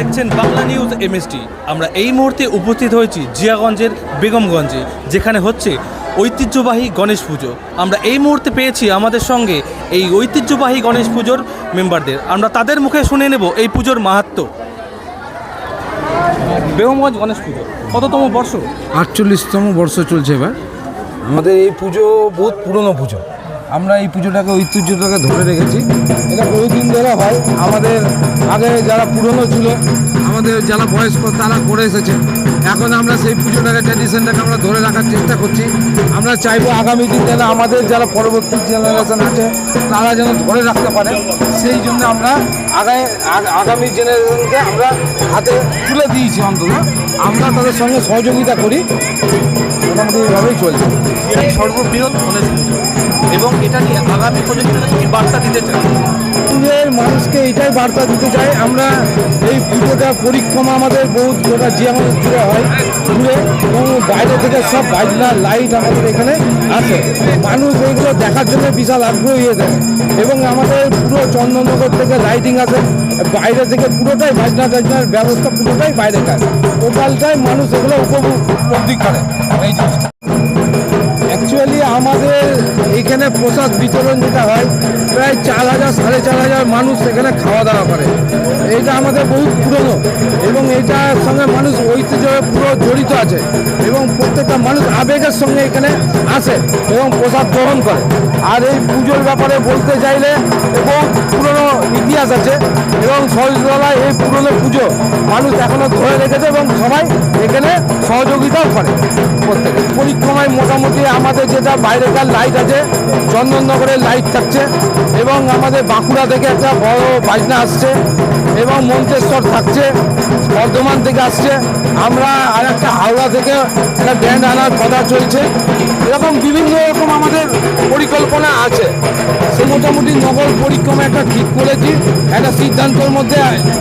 দেখছেন Bangla news MST আমরা এই মুহূর্তে উপস্থিত হয়েছি জিয়াগঞ্জের বেগমগঞ্জে যেখানে হচ্ছে ঐতিহ্যবাহী গণেশ পুজো। আমরা এই মুহূর্তে পেয়েছি আমাদের সঙ্গে এই ঐতিহ্যবাহী গণেশ পুজোর মেম্বারদের। আমরা তাদের মুখে শুনে নেব এই পুজোর মাহাত্ম। বেগমগঞ্জ গণেশ পুজো কততম বর্ষ? আটচল্লিশতম বর্ষ চলছে এবার। আমাদের এই পুজো বহুত পুরনো পুজো। আমরা এই পুজোটাকে ঐতিহ্যটাকে ধরে রেখেছি। এটা বহুদিন ধরে হয়। আমাদের আগে যারা পুরনো ছিল, আমাদের যারা বয়স্ক, তারা করে এসেছে। এখন আমরা সেই পুজোটাকে ট্র্যাডিশনটাকে আমরা ধরে রাখার চেষ্টা করছি। আমরা চাইব আগামী দিন যেন আমাদের যারা পরবর্তী জেনারেশন আছে তারা যেন ধরে রাখতে পারে। সেই জন্য আমরা আগামী আগ- আগামী জেনারেশনকে আমরা হাতে তুলে দিয়েছি অন্তত। আমরা তাদের সঙ্গে সহযোগিতা করি। মোটামুটি এইভাবেই চলছে। এটাই সর্ববৃহৎ গণেশ পুজো। এবং এটা নিয়ে আগামী প্রজন্মকে কি বার্তা দিতে চাই মানুষকে এটাই বার্তা দিতে চাই, আমরা এই পুজোটা পরিক্রমা আমাদের বহুত গোটা জিয়াগঞ্জ জুড়ে হয় ঘুরে এবং বাইরে থেকে সব বাজনা লাইট আমাদের এখানে আছে মানুষ এইগুলো দেখার জন্য বিশাল আগ্রহী হয়ে থাকে এবং আমাদের পুরো চন্দননগর থেকে লাইটিং আছে বাইরে থেকে পুরোটাই বাজনা টাজনার ব্যবস্থা পুরোটাই বাইরে থাকে টোটালটাই মানুষ এগুলো উপভোগ করে। আমাদের এখানে প্রসাদ বিতরণ যেটা হয়, প্রায় চার হাজার, সাড়ে চার হাজার মানুষ এখানে খাওয়া দাওয়া করে। এটা আমাদের বহুত পুরনো এবং এটার সঙ্গে মানুষ ঐতিহ্য পুরো জড়িত আছে এবং প্রত্যেকটা মানুষ আবেগের সঙ্গে এখানে আসে এবং প্রসাদ গ্রহণ করে। আর এই পুজোর ব্যাপারে বলতে চাইলে এবং পুরনো ইতিহাস আছে এবং সহজতলায় এই পুরনো পুজো মানুষ এখনও ধরে রেখেছে এবং সবাই এখানে সহযোগিতাও করে প্রত্যেকে। পরিক্রমায় মোটামুটি আমাদের যেটা বাইরেকার লাইট আছে, চন্দননগরের লাইট থাকছে এবং আমাদের বাঁকুড়া থেকে একটা বড় বাজনা আসছে এবং মন্তেশ্বর থাকছে, বর্ধমান থেকে আসছে। আমরা আর একটা হাওড়া থেকে একটা ব্যান্ড আনার কথা চলছে। এরকম বিভিন্ন রকম আমাদের পরিকল্পনা আছে। সে মোটামুটি নগর পরিক্রমা একটা ঠিক করেছি, একটা সিদ্ধান্তর মধ্যে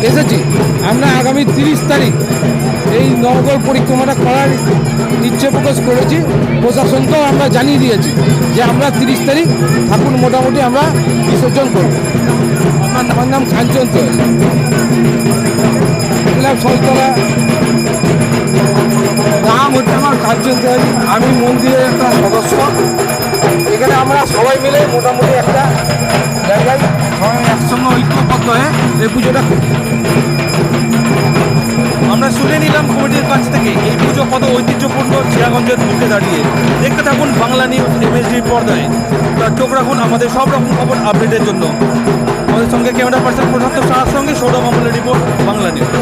এসেছি। আমরা আগামী তিরিশ তারিখ এই নগর পরিক্রমাটা করার ইচ্ছে প্রকাশ করেছি। প্রশাসনকেও আমরা জানিয়ে দিয়েছি যে আমরা তিরিশ তারিখ ঠাকুর মোটামুটি আমরা বিসর্জন করব। আমার নাম কাঞ্চন তোয়ারি ক্লাব নাম হচ্ছে আমার তোয়ারি আমি মন্দিরের একটা সদস্য। এখানে আমরা সবাই মিলে মোটামুটি একটা জায়গায় সবাই একসঙ্গে ঐক্যবদ্ধ হয়ে এই পুজোটা করি কত ঐতিহ্যপূর্ণ চিরাগঞ্জের মুখে দাঁড়িয়ে। দেখতে থাকুন বাংলা নিউজ এমএসডির পর্দায়। তার চোখ রাখুন আমাদের সব রকম খবর আপডেটের জন্য। আমাদের সঙ্গে ক্যামেরা পার্সন প্রশান্ত সাহার সঙ্গে সৌরভ আমলের রিপোর্ট, বাংলা নিউজ।